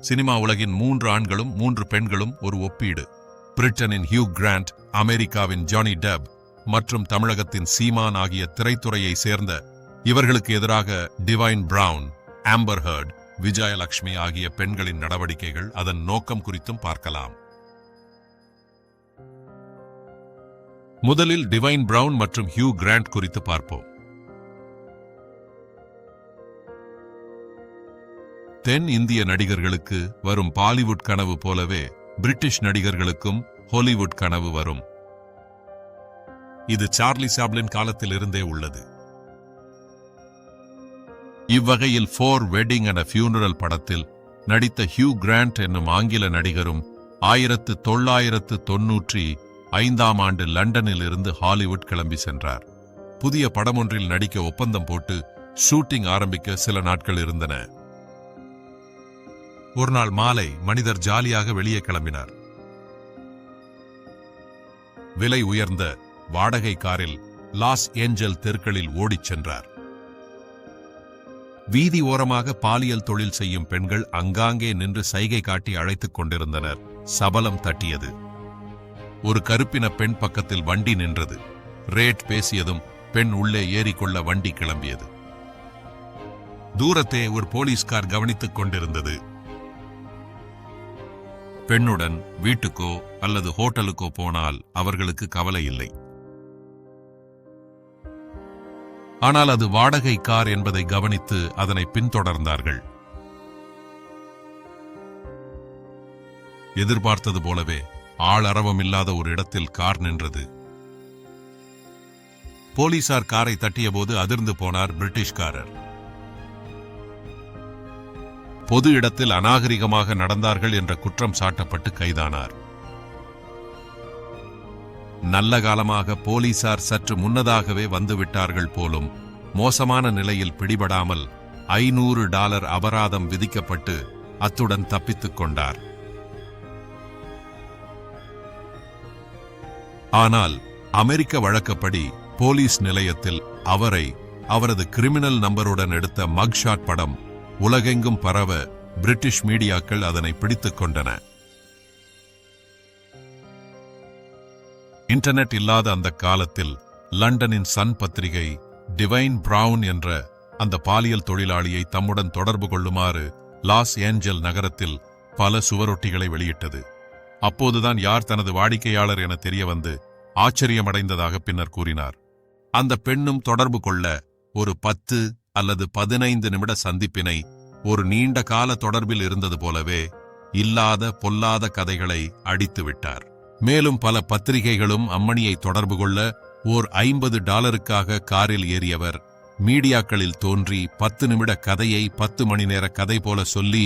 Cinema உலகின் மூன்று ஆண்களும் மூன்று பெண்களும் ஒரு ஒப்பீடு. பிரிட்டனின் ஹியூ கிராண்ட் அமெரிக்காவின் ஜானி டெப் மற்றும் தமிழகத்தின் சீமான் ஆகிய திரைத்துறையை சேர்ந்த இவர்களுக்கு எதிராக Divine Brown Amber Heard Vijayalakshmi ஆகிய பெண்களின் நடவடிக்கைகள் அதன் நோக்கம் குறித்தும் பார்க்கலாம். முதலில் டிவைன் பிரவுன் மற்றும் ஹியூ கிராண்ட் குறித்து பார்ப்போம். தென் இந்திய நடிகர்களுக்கு வரும் பாலிவுட் கனவு போலவே பிரிட்டிஷ் நடிகர்களுக்கும் ஹாலிவுட் கனவு வரும். இது சார்லி சாப்ளின் காலத்தில் இருந்தே உள்ளது. இவ்வகையில் ஃபோர் வெட்டிங் அண்ட் ஃபியூனரல் படத்தில் நடித்த ஹியூ கிராண்ட் என்னும் ஆங்கில நடிகரும் ஆயிரத்து தொள்ளாயிரத்து தொன்னூற்றி ஐந்தாம் ஆண்டு லண்டனில் இருந்து ஹாலிவுட் கிளம்பி சென்றார். புதிய படமொன்றில் நடிக்க ஒப்பந்தம் போட்டு ஷூட்டிங் ஆரம்பிக்க சில நாட்கள் இருந்தன. ஒரு நாள் மாலை மனிதர் ஜாலியாக வெளியே கிளம்பினார். விலை உயர்ந்த வாடகை காரில் லாஸ் ஏஞ்சல் தெருக்களில் ஓடிச் சென்றார். வீதி ஓரமாக பாலியல் தொழில் செய்யும் பெண்கள் அங்காங்கே நின்று சைகை காட்டி அழைத்துக் கொண்டிருந்தனர். சபலம் தட்டியது. ஒரு கருப்பின பெண் பக்கத்தில் வண்டி நின்றது. ரேட் பேசியதும் பெண் உள்ளே ஏறிக்கொள்ள வண்டி கிளம்பியது. தூரத்தே ஒரு போலீஸ்கார் கவனித்துக் கொண்டிருந்தது. பெண்ணுடன் வீட்டுக்கோ அல்லது ஹோட்டலுக்கோ போனால் அவர்களுக்கு கவலை இல்லை. ஆனால் அது வாடகை கார் என்பதை கவனித்து அதனை பின்தொடர்ந்தார்கள். எதிர்பார்த்தது போலவே ஆளரவம் இல்லாத ஒரு இடத்தில் கார் நின்றது. போலீசார் காரை தட்டியபோது அதிர்ந்து போனார் பிரிட்டிஷ்காரர். பொது இடத்தில் அநாகரிகமாக நடந்தார்கள் என்ற குற்றம் சாட்டப்பட்டு கைதானார். நல்ல காலமாக போலீசார் சற்று முன்னதாகவே வந்துவிட்டார்கள் போலும் மோசமான நிலையில் பிடிபடாமல் ஐநூறு டாலர் அபராதம் விதிக்கப்பட்டு அத்துடன் தப்பித்துக் கொண்டார். ஆனால் அமெரிக்க வழக்கப்படி போலீஸ் நிலையத்தில் அவரை அவரது கிரிமினல் நம்பருடன் எடுத்த மக்ஷாட் படம் உலகெங்கும் பரவ பிரிட்டிஷ் மீடியாக்கள் அதனை பிடித்துக் கொண்டன. இன்டர்நெட் இல்லாத அந்த காலத்தில் லண்டனின் சன் பத்திரிகை டிவைன் பிரவுன் என்ற அந்த பாலியல் தொழிலாளியை தம்முடன் தொடர்பு கொள்ளுமாறு லாஸ் ஏஞ்சல் நகரத்தில் பல சுவரொட்டிகளை வெளியிட்டது. அப்போதுதான் யார் தனது வாடிக்கையாளர் என தெரிய வந்து ஆச்சரியமடைந்ததாக பின்னர் கூறினார். அந்த பெண்ணும் தொடர்பு கொள்ள ஒரு பத்து அல்லது பதினைந்து நிமிட சந்திப்பினை ஒரு நீண்ட கால தொடர்பில் இருந்தது போலவே இல்லாத பொல்லாத கதைகளை அடித்து விட்டார் மேலும் பல பத்திரிகைகளும் அம்மணியை தொடர்பு கொள்ள ஓர் ஐம்பது டாலருக்காக காரில் ஏறியவர் மீடியாக்களில் தோன்றி பத்து நிமிட கதையை பத்து மணி நேர கதை போல சொல்லி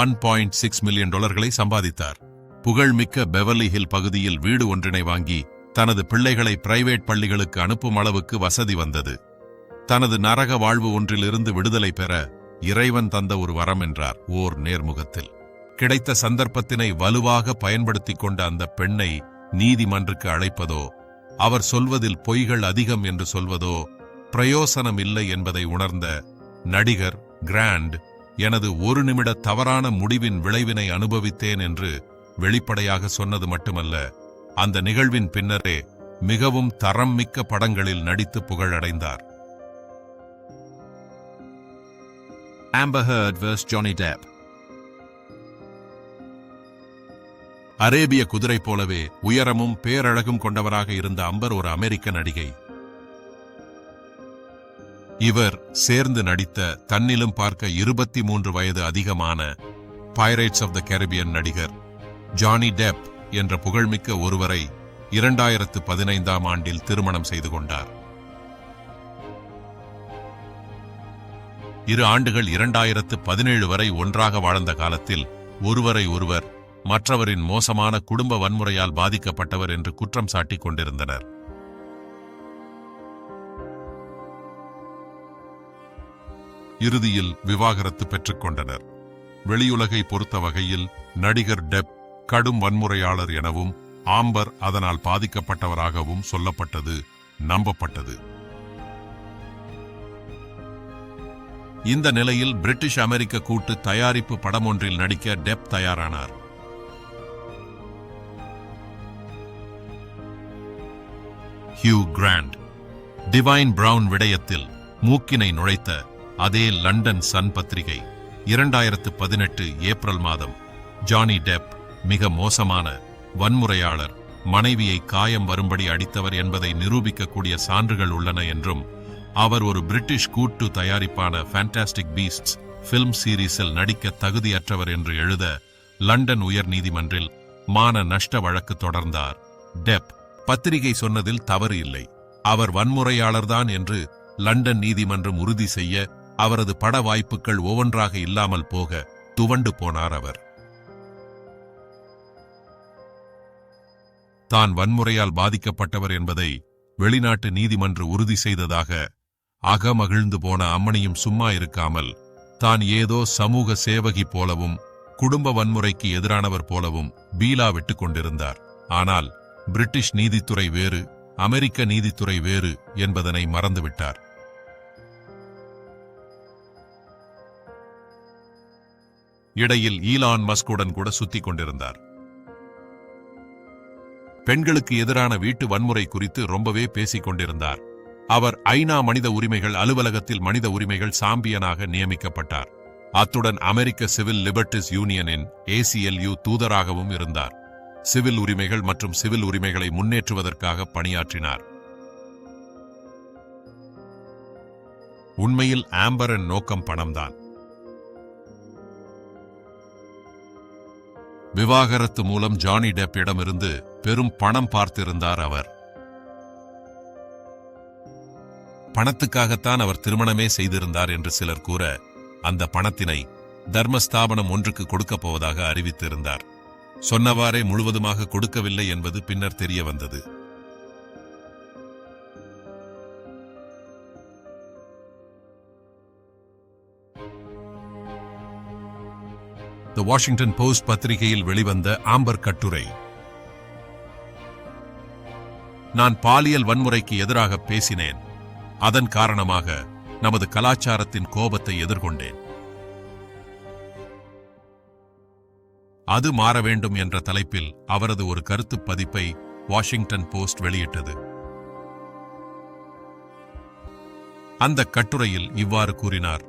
ஒன் பாயிண்ட் சிக்ஸ் மில்லியன் டாலர்களை சம்பாதித்தார். புகழ்மிக்க பெவர்லி ஹில் பகுதியில் வீடு ஒன்றினை வாங்கி தனது பிள்ளைகளை பிரைவேட் பள்ளிகளுக்கு அனுப்பும் அளவுக்கு வசதி வந்தது. தனது நரக வாழ்வு ஒன்றிலிருந்து விடுதலை பெற இறைவன் தந்த ஒரு வரம் என்றார் ஓர் நேர்முகத்தில். கிடைத்த சந்தர்ப்பத்தினை வலுவாக பயன்படுத்திக் கொண்ட அந்த பெண்ணை நீதிமன்றுக்கு அழைப்பதோ அவர் சொல்வதில் பொய்கள் அதிகம் என்று சொல்வதோ பிரயோசனம் இல்லை என்பதை உணர்ந்த நடிகர் கிராண்ட் எனது ஒரு நிமிட தவறான முடிவின் விளைவினை அனுபவித்தேன் என்று வெளிப்படையாக சொன்னது மட்டுமல்ல அந்த நிகழ்வின் பின்னரே மிகவும் தரம் மிக்க படங்களில் நடித்து புகழடைந்தார். Amber Heard vs. Johnny Depp. அரேபிய குதிரை போலவே உயரமும் பேரழகும் கொண்டவராக இருந்த அம்பர் ஒரு அமெரிக்க நடிகை இவர் சேர்ந்து நடித்த தன்னிலும் பார்க்க இருபத்தி மூன்று வயது அதிகமான பைரேட்ஸ் ஆஃப் த கெரிபியன் நடிகர் ஜானி டெப் என்ற புகழ்மிக்க ஒருவரை இரண்டாயிரத்து பதினைந்தாம் ஆண்டில் திருமணம் செய்து கொண்டார் இரு ஆண்டுகள் இரண்டாயிரத்து பதினேழு வரை ஒன்றாக வாழ்ந்த காலத்தில் ஒருவரை ஒருவர் மற்றவரின் மோசமான குடும்ப வன்முறையால் பாதிக்கப்பட்டவர் என்று குற்றம் சாட்டிக் கொண்டிருந்தனர். இறுதியில் விவாகரத்து பெற்றுக்கொண்டனர் வெளியுலகை பொறுத்த வகையில் நடிகர் டெப் கடும் வன்முறையாளர் எனவும் ஆம்பர் அதனால் பாதிக்கப்பட்டவராகவும் சொல்லப்பட்டது நம்பப்பட்டது. இந்த நிலையில் பிரிட்டிஷ் அமெரிக்க கூட்டு தயாரிப்பு படம் ஒன்றில் நடிக்க டெப் தயாரானார். ஹியூ கிராண்ட் டிவைன் பிரவுன் விடயத்தில் மூக்கினை நுழைத்த அதே லண்டன் சன் பத்திரிகை இரண்டாயிரத்து பதினெட்டு ஏப்ரல் மாதம் ஜானி டெப் மிக மோசமான வன்முறையாளர் மனைவியை காயம் வரும்படி அடித்தவர் என்பதை நிரூபிக்கக்கூடிய சான்றுகள் உள்ளன என்றும் அவர் ஒரு பிரிட்டிஷ் கூட்டு தயாரிப்பான ஃபேண்டாஸ்டிக் பீஸ்ட்ஸ் ஃபிலிம் சீரீஸில் நடிக்க தகுதியற்றவர் என்று எழுத லண்டன் உயர் நீதிமன்றில் மான நஷ்ட வழக்கு தொடர்ந்தார். டெப் பத்திரிகை சொன்னதில் தவறு இல்லை. அவர் வன்முறையாளர்தான் என்று லண்டன் நீதிமன்றம் உறுதி செய்ய அவரது பட வாய்ப்புகள் ஒவ்வொன்றாக இல்லாமல் போக துவண்டு போனார் அவர். தான் வன்முறையால் பாதிக்கப்பட்டவர் என்பதை வெளிநாட்டு நீதிமன்றம் உறுதி செய்ததாக அகமகிழ்ந்து போன அம்மணியும் சும்மா இருக்காமல் தான் ஏதோ சமூக சேவகி போலவும் குடும்ப வன்முறைக்கு எதிரானவர் போலவும் பீலா விட்டுக் கொண்டிருந்தார். ஆனால் பிரிட்டிஷ் நீதித்துறை வேறு அமெரிக்க நீதித்துறை வேறு என்பதனை மறந்துவிட்டார். இடையில் ஈலான் மஸ்குடன் கூட சுத்திக் கொண்டிருந்தார். பெண்களுக்கு எதிரான வீட்டு வன்முறை குறித்து ரொம்பவே பேசிக் கொண்டிருந்தார். அவர் ஐநா மனித உரிமைகள் அலுவலகத்தில் மனித உரிமைகள் சாம்பியனாக நியமிக்கப்பட்டார். அத்துடன் அமெரிக்க சிவில் லிபர்டிஸ் யூனியனின் ஏசிஎல்யூ தூதராகவும் இருந்தார். சிவில் உரிமைகள் மற்றும் சிவில் உரிமைகளை முன்னேற்றுவதற்காக பணியாற்றினார். உண்மையில் ஆம்பரின் நோக்கம் பணம்தான். விவாகரத்து மூலம் ஜானி டெப்பிடமிருந்து பெரும் பணம் பார்த்திருந்தார் அவர். பணத்துக்காகத்தான் அவர் திருமணமே செய்திருந்தார் என்று சிலர் கூற அந்த பணத்தினை தர்மஸ்தாபனம் ஒன்றுக்கு கொடுக்கப் போவதாக அறிவித்திருந்தார். சொன்னவாறே முழுவதுமாக கொடுக்கவில்லை என்பது பின்னர் தெரிய வந்தது. த வாஷிங்டன் போஸ்ட் பத்திரிகையில் வெளிவந்த ஆம்பர் கட்டுரை நான் பாலியல் வன்முறைக்கு எதிராக பேசினேன். அதன் காரணமாக நமது கலாச்சாரத்தின் கோபத்தை எதிர்கொண்டேன். அது மாற வேண்டும் என்ற தலைப்பில் அவரது ஒரு கருத்து பதிப்பை வாஷிங்டன் போஸ்ட் வெளியிட்டது. அந்த கட்டுரையில் இவ்வாறு கூறினார்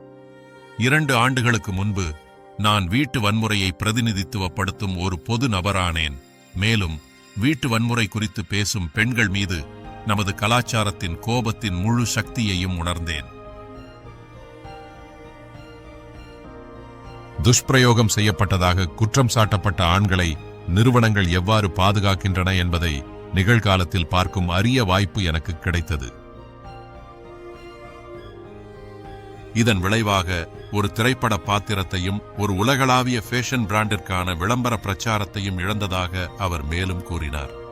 இரண்டு ஆண்டுகளுக்கு முன்பு நான் வீட்டு வன்முறையை பிரதிநிதித்துவப்படுத்தும் ஒரு பொது நபரானேன். மேலும் வீட்டு வன்முறை குறித்து பேசும் பெண்கள் மீது நமது கலாச்சாரத்தின் கோபத்தின் முழு சக்தியையும் உணர்ந்தேன். துஷ்பிரயோகம் செய்யப்பட்டதாக குற்றம் சாட்டப்பட்ட ஆண்களை நிறுவனங்கள் எவ்வாறு பாதுகாக்கின்றன என்பதை நிகழ்காலத்தில் பார்க்கும் அரிய வாய்ப்பு எனக்கு கிடைத்தது. இதன் விளைவாக ஒரு திரைப்பட பாத்திரத்தையும் ஒரு உலகளாவிய ஃபேஷன் பிராண்டிற்கான விளம்பர பிரச்சாரத்தையும் இழந்ததாக அவர் மேலும் கூறினார்.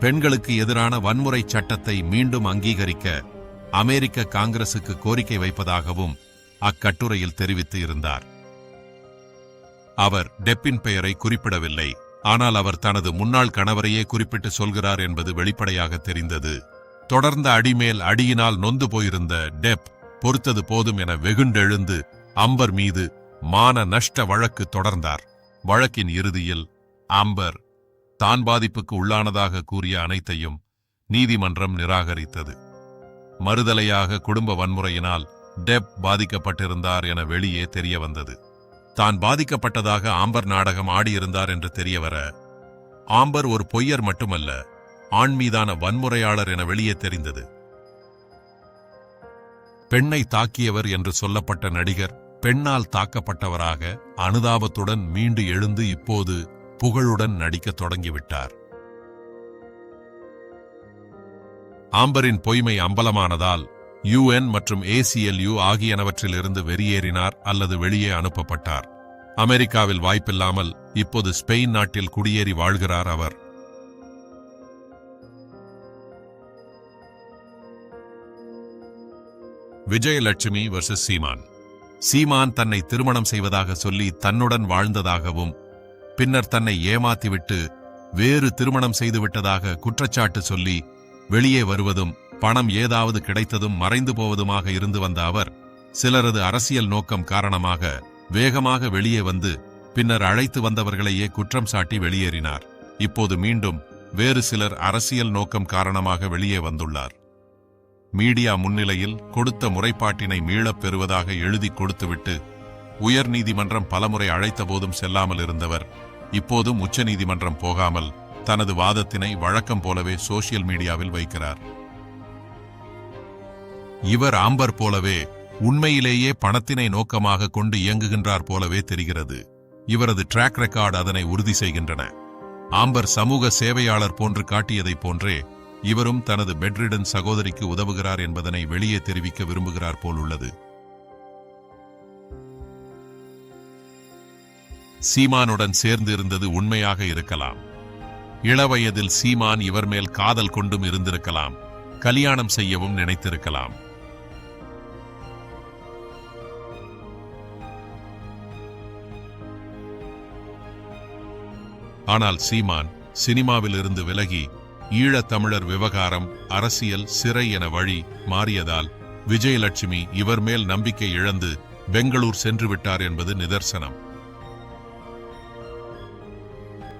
பெண்களுக்கு எதிரான வன்முறை சட்டத்தை மீண்டும் அங்கீகரிக்க அமெரிக்க காங்கிரசுக்கு கோரிக்கை வைப்பதாகவும் அக்கட்டுரையில் தெரிவித்து இருந்தார். அவர் டெப்பின் பெயரை குறிப்பிடவில்லை. ஆனால் அவர் தனது முன்னாள் கணவரையே குறிப்பிட்டு சொல்கிறார் என்பது வெளிப்படையாக தெரிந்தது. தொடர்ந்த அடிமேல் அடியினால் நொந்து போயிருந்த டெப் பொறுத்தது போதும் என வெகுண்டெழுந்து அம்பர் மீது மான நஷ்ட வழக்கு தொடர்ந்தார். வழக்கின் இறுதியில் அம்பர் தான் பாதிப்புக்கு உள்ளானதாக கூறிய அனைத்தையும் நீதிமன்றம் நிராகரித்தது. மறுதலையாக குடும்ப வன்முறையினால் டெப் பாதிக்கப்பட்டிருந்தார் என வெளியே தெரிய வந்தது தான் பாதிக்கப்பட்டதாக ஆம்பர் நாடகம் ஆடியிருந்தார் என்று தெரியவர ஆம்பர் ஒரு பொய்யர் மட்டுமல்ல ஆண் மீதான வன்முறையாளர் என வெளியே தெரிந்தது. பெண்ணை தாக்கியவர் என்று சொல்லப்பட்ட நடிகர் பெண்ணால் தாக்கப்பட்டவராக அனுதாபத்துடன் மீண்டு எழுந்து இப்போது புகழுடன் நடிக்கத் தொடங்கிவிட்டார். ஆம்பரின் பொய்மை அம்பலமானதால் யுஎன் மற்றும் ஏசிஎல்யு ஆகியனவற்றிலிருந்து வெளியேறினார் அல்லது வெளியே அனுப்பப்பட்டார். அமெரிக்காவில் வாய்ப்பில்லாமல் இப்போது ஸ்பெயின் நாட்டில் குடியேறி வாழ்கிறார் அவர். விஜயலட்சுமி வர்சஸ் சீமான். சீமான் தன்னை திருமணம் செய்வதாக சொல்லி தன்னுடன் வாழ்ந்ததாகவும் பின்னர் தன்னை ஏமாத்திவிட்டு வேறு திருமணம் செய்துவிட்டதாக குற்றச்சாட்டு சொல்லி வெளியே வருவதும் பணம் ஏதாவது கிடைத்ததும் மறைந்து போவதுமாக இருந்து வந்த அவர் சிலரது அரசியல் நோக்கம் காரணமாக வேகமாக வெளியே வந்து பின்னர் அழைத்து வந்தவர்களையே குற்றம் சாட்டி வெளியேறினார். இப்போது மீண்டும் வேறு சிலர் அரசியல் நோக்கம் காரணமாக வெளியே வந்துள்ளார். மீடியா முன்னிலையில் கொடுத்த முறைப்பாட்டினை மீளப் பெறுவதாக எழுதி கொடுத்துவிட்டு உயர் நீதிமன்றம் பலமுறை அழைத்த போதும் செல்லாமல் இருந்தவர் இப்போதும் உச்சநீதிமன்றம் போகாமல் தனது வாதத்தினை வழக்கம் போலவே சோசியல் மீடியாவில் வைக்கிறார். இவர் ஆம்பர் போலவே உண்மையிலேயே பணத்தினை நோக்கமாக கொண்டு இயங்குகின்றார் போலவே தெரிகிறது. இவரது ட்ராக் ரெக்கார்டு அதனை உறுதி செய்கின்றன. ஆம்பர் சமூக சேவையாளர் போன்று காட்டியதைப் போன்றே இவரும் தனது பெட்ரிடன் சகோதரிக்கு உதவுகிறார் என்பதனை வெளியே தெரிவிக்க விரும்புகிறார் போல் உள்ளது சீமானுடன் சேர்ந்து இருந்தது உண்மையாக இருக்கலாம். இளவயதில் சீமான் இவர் மேல் காதல் கொண்டும் இருந்திருக்கலாம். கல்யாணம் செய்யவும் நினைத்திருக்கலாம். ஆனால் சீமான் சினிமாவில் இருந்து விலகி ஈழத்தமிழர் விவகாரம் அரசியல் சிறை என வழி மாறியதால் விஜயலட்சுமி இவர் மேல் நம்பிக்கை இழந்து பெங்களூர் சென்று விட்டார் என்பது நிதர்சனம்.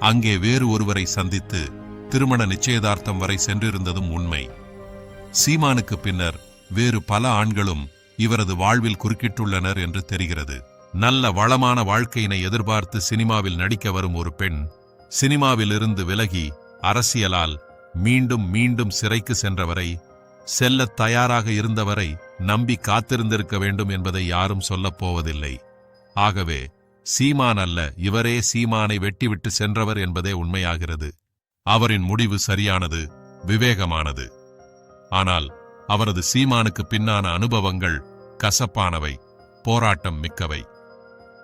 அங்கே வேறு ஒருவரை சந்தித்து திருமண நிச்சயதார்த்தம் வரை சென்றிருந்ததும் உண்மை. சீமானுக்கு பின்னர் வேறு பல ஆண்களும் இவரது வாழ்வில் குறுக்கிட்டுள்ளனர் என்று தெரிகிறது. நல்ல வளமான வாழ்க்கையினை எதிர்பார்த்து சினிமாவில் நடிக்க வரும் ஒரு பெண் சினிமாவிலிருந்து விலகி அரசியலால் மீண்டும் மீண்டும் சிறைக்கு சென்றவரை செல்லத் தயாராக இருந்தவரை நம்பி காத்திருந்திருக்க வேண்டும் என்பதை யாரும் சொல்லப் போவதில்லை. ஆகவே சீமான் அல்ல இவரே சீமானை வெட்டிவிட்டு சென்றவர் என்பதே உண்மையாகிறது. அவரின் முடிவு சரியானது விவேகமானது. ஆனால் அவரது சீமானுக்கு பின்னான அனுபவங்கள் கசப்பானவை போராட்டம் மிக்கவை.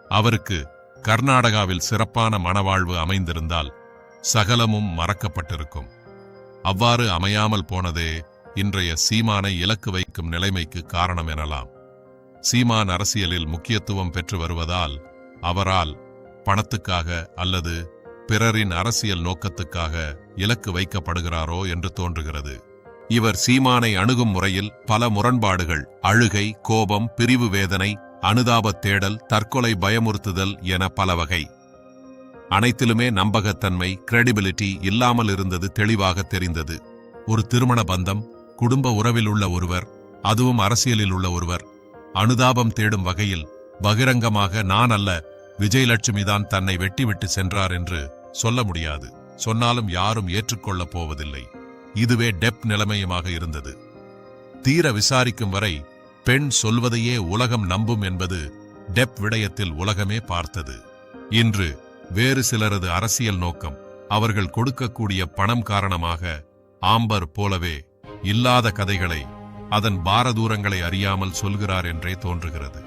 அவருக்கு கர்நாடகாவில் சிறப்பான மனவாழ்வு அமைந்திருந்தால் சகலமும் மறக்கப்பட்டிருக்கும். அவ்வாறு அமையாமல் போனதே இன்றைய சீமானை இலக்கு வைக்கும் நிலைமைக்கு காரணம் எனலாம். சீமான் அரசியலில் முக்கியத்துவம் பெற்று வருவதால் அவரால் பணத்துக்காக அல்லது பிறரின் அரசியல் நோக்கத்துக்காக இலக்கு வைக்கப்படுகிறாரோ என்று தோன்றுகிறது. இவர் சீமானை அணுகும் முறையில் பல முரண்பாடுகள் அழுகை கோபம் பிரிவு வேதனை அனுதாபத் தேடல் தற்கொலை பயமுறுத்துதல் என பல வகை அனைத்திலுமே நம்பகத்தன்மை கிரெடிபிலிட்டி இல்லாமல் இருந்தது தெளிவாக தெரிந்தது. ஒரு திருமண பந்தம் குடும்ப உறவில் உள்ள ஒருவர் அதுவும் அரசியலில் உள்ள ஒருவர் அனுதாபம் தேடும் வகையில் பகிரங்கமாக நான் அல்ல விஜயலட்சுமி தான் தன்னை வெட்டிவிட்டு சென்றார் என்று சொல்ல முடியாது. சொன்னாலும் யாரும் ஏற்றுக்கொள்ளப் போவதில்லை. இதுவே டெப் நிலைமையுமாக இருந்தது. தீர விசாரிக்கும் வரை பெண் சொல்வதையே உலகம் நம்பும் என்பது டெப் விடயத்தில் உலகமே பார்த்தது. இன்று வேறு சிலரது அரசியல் நோக்கம் அவர்கள் கொடுக்கக்கூடிய பணம் காரணமாக ஆம்பர் போலவே இல்லாத கதைகளை அதன் பாரதூரங்களை அறியாமல் சொல்கிறார் என்றே தோன்றுகிறது.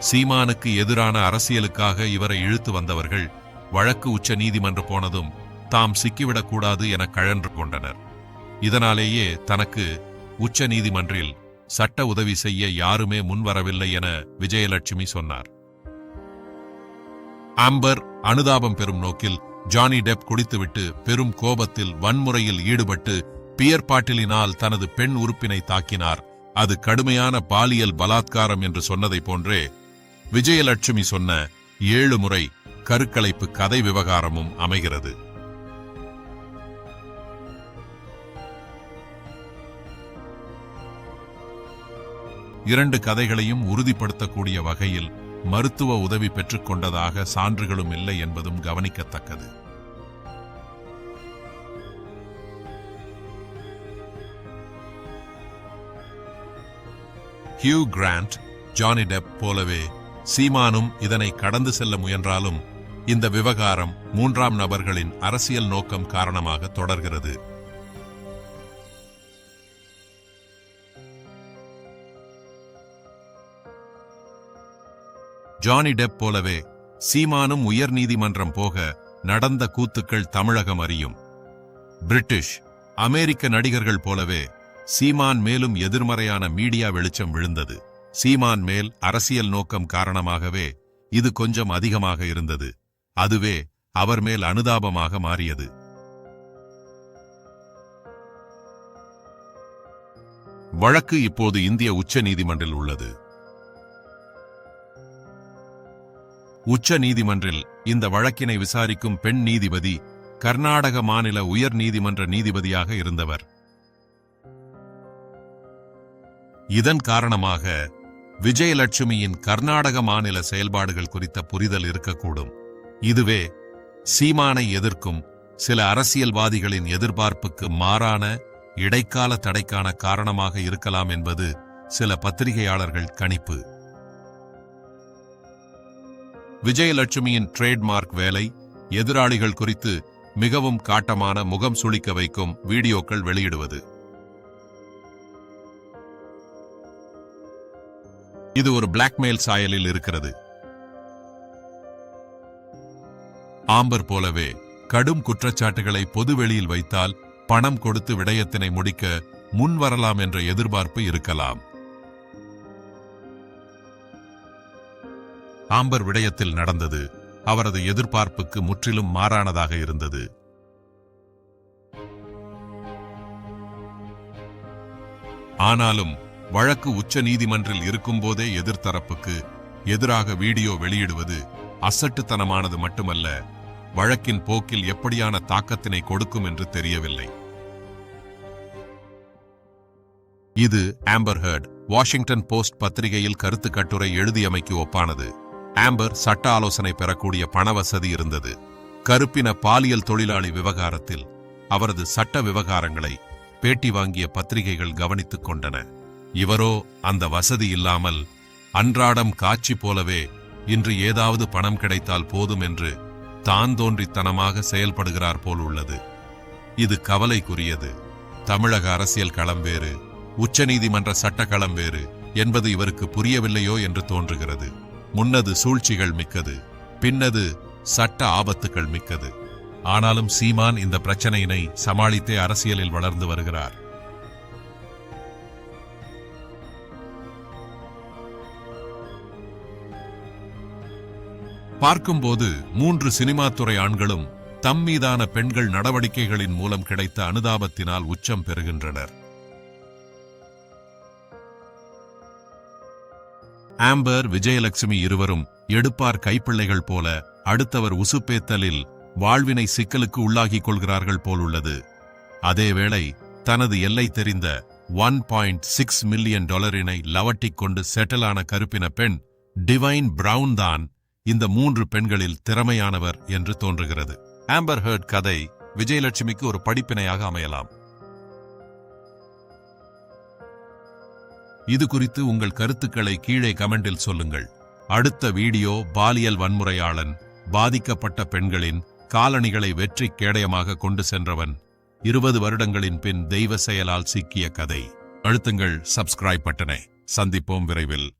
சீமானுக்கு எதிரான அரசியலுக்காக இவரை இழுத்து வந்தவர்கள் வழக்கு உச்ச நீதிமன்ற போனதும் தாம் சிக்கிவிடக்கூடாது என கழன்று கொண்டனர். இதனாலேயே தனக்கு உச்ச நீதிமன்றில் சட்ட உதவி செய்ய யாருமே முன்வரவில்லை என விஜயலட்சுமி சொன்னார். ஆம்பர் அனுதாபம் பெறும் நோக்கில் ஜானி டெப் குடித்துவிட்டு பெரும் கோபத்தில் வன்முறையில் ஈடுபட்டு பியர் பாட்டிலினால் தனது பெண் உறுப்பினை தாக்கினார். அது கடுமையான பாலியல் பலாத்காரம் என்று சொன்னதைப் போன்றே விஜயலட்சுமி சொன்ன ஏழு முறை கருக்கலைப்பு கதை விவகாரமும் அமைகிறது. இரண்டு கதைகளையும் உறுதிப்படுத்தக்கூடிய வகையில் மருத்துவ உதவி பெற்றுக்கொண்டதாக சான்றுகளும் இல்லை என்பதும் கவனிக்கத்தக்கது. ஹியூ கிராண்ட் ஜானி டெப் போலவே சீமானும் இதனை கடந்து செல்ல முயன்றாலும் இந்த விவகாரம் மூன்றாம் நபர்களின் அரசியல் நோக்கம் காரணமாக தொடர்கிறது. ஜானி டெப் போலவே சீமானும் உயர் நீதிமன்றம் போக நடந்த கூத்துக்கள் தமிழகம் அறியும். பிரிட்டிஷ் அமெரிக்க நடிகர்கள் போலவே சீமான் மேலும் எதிர்மறையான மீடியா வெளிச்சம் விழுந்தது. சீமான் மேல் அரசியல் நோக்கம் காரணமாகவே இது கொஞ்சம் அதிகமாக இருந்தது. அதுவே அவர் மேல் அனுதாபமாக மாறியது. வழக்கு இப்போது இந்திய உச்ச நீதிமன்றில் உள்ளது. உச்ச நீதிமன்றில் இந்த வழக்கினை விசாரிக்கும் பெண் நீதிபதி கர்நாடக மாநில உயர் நீதிமன்ற நீதிபதியாக இருந்தவர். இதன் காரணமாக விஜயலட்சுமியின் கர்நாடக மாநில செயல்பாடுகள் குறித்த புரிதல் இருக்கக்கூடும். இதுவே சீமானை எதிர்க்கும் சில அரசியல்வாதிகளின் எதிர்பார்ப்புக்கு மாறான இடைக்கால தடைக்கான காரணமாக இருக்கலாம் என்பது சில பத்திரிகையாளர்கள் கணிப்பு. விஜயலட்சுமியின் ட்ரேட்மார்க் வேலை எதிராளிகள் குறித்து மிகவும் காட்டமான முகம் சுளிக்க வைக்கும் வீடியோக்கள் வெளியிடுவது. இது ஒரு பிளாக்மெயில் சாயலில் இருக்கிறது. ஆம்பர் போலவே கடும் குற்றச்சாட்டுகளை பொதுவெளியில் வைத்தால் பணம் கொடுத்து விடயத்தினை முடிக்க முன் வரலாம் என்ற எதிர்பார்ப்பு இருக்கலாம். ஆம்பர் விடயத்தில் நடந்தது அவரது எதிர்பார்ப்புக்கு முற்றிலும் மாறானதாக இருந்தது. ஆனாலும் வழக்கு உச்ச நீதிமன்றில் இருக்கும்போதே எதிர்த்தரப்புக்கு எதிராக வீடியோ வெளியிடுவது அசட்டுத்தனமானது மட்டுமல்ல வழக்கின் போக்கில் எப்படியான தாக்கத்தினை கொடுக்கும் என்று தெரியவில்லை. இது ஆம்பர் ஹர்ட் வாஷிங்டன் போஸ்ட் பத்திரிகையில் கருத்து கட்டுரை எழுதியமைக்கு ஒப்பானது. ஆம்பர் சட்ட ஆலோசனை பெறக்கூடிய பண வசதி இருந்தது. கருப்பின பாலியல் தொழிலாளி விவகாரத்தில் அவரது சட்ட விவகாரங்களை பேட்டி வாங்கிய பத்திரிகைகள் கவனித்துக் கொண்டன. இவரோ அந்த வசதி இல்லாமல் அன்றாடம் காட்சி போலவே இன்று ஏதாவது பணம் கிடைத்தால் போதும் என்று தான் தோன்றித்தனமாக செயல்படுகிறார் போல் உள்ளது. இது கவலைக்குரியது. தமிழக அரசியல் களம் வேறு உச்சநீதிமன்ற சட்டக்களம் வேறு என்பது இவருக்கு புரியவில்லையோ என்று தோன்றுகிறது. முன்னது சூழ்ச்சிகள் மிக்கது பின்னது சட்ட ஆபத்துக்கள் மிக்கது. ஆனாலும் சீமான் இந்த பிரச்சனையினை சமாளித்தே அரசியலில் வளர்ந்து வருகிறார். பார்க்கும்போது மூன்று சினிமா துறை ஆண்களும் தம் மீதான பெண்கள் நடவடிக்கைகளின் மூலம் கிடைத்த அனுதாபத்தினால் உச்சம் பெறுகின்றனர். ஆம்பர் விஜயலட்சுமி இருவரும் எடுப்பார் கைப்பிள்ளைகள் போல அடுத்தவர் உசுப்பேத்தலில் வாழ்வினை சிக்கலுக்கு உள்ளாகிக் கொள்கிறார்கள் போலுள்ளது. அதேவேளை தனது எல்லை தெரிந்த ஒன் பாயிண்ட் சிக்ஸ் மில்லியன் டாலரினை லவட்டிக் கொண்டு செட்டிலான கருப்பின பெண் டிவைன் பிரவுன் தான் இந்த மூன்று பெண்களில் திறமையானவர் என்று தோன்றுகிறது. ஆம்பர் ஹர்ட் கதை விஜயலட்சுமிக்கு ஒரு படிப்பினையாக அமையலாம். இது குறித்து உங்கள் கருத்துக்களை கீழே கமெண்டில் சொல்லுங்கள். அடுத்த வீடியோ பாலியல் வன்முறையாளன் பாதிக்கப்பட்ட பெண்களின் காலணிகளை வெற்றி கேடயமாக கொண்டு சென்றவன் இருபது வருடங்களின் பின் தெய்வ செயலால் சிக்கிய கதை. அழுத்துங்கள் சப்ஸ்கிரைப் பட்டனை. சந்திப்போம் விரைவில்.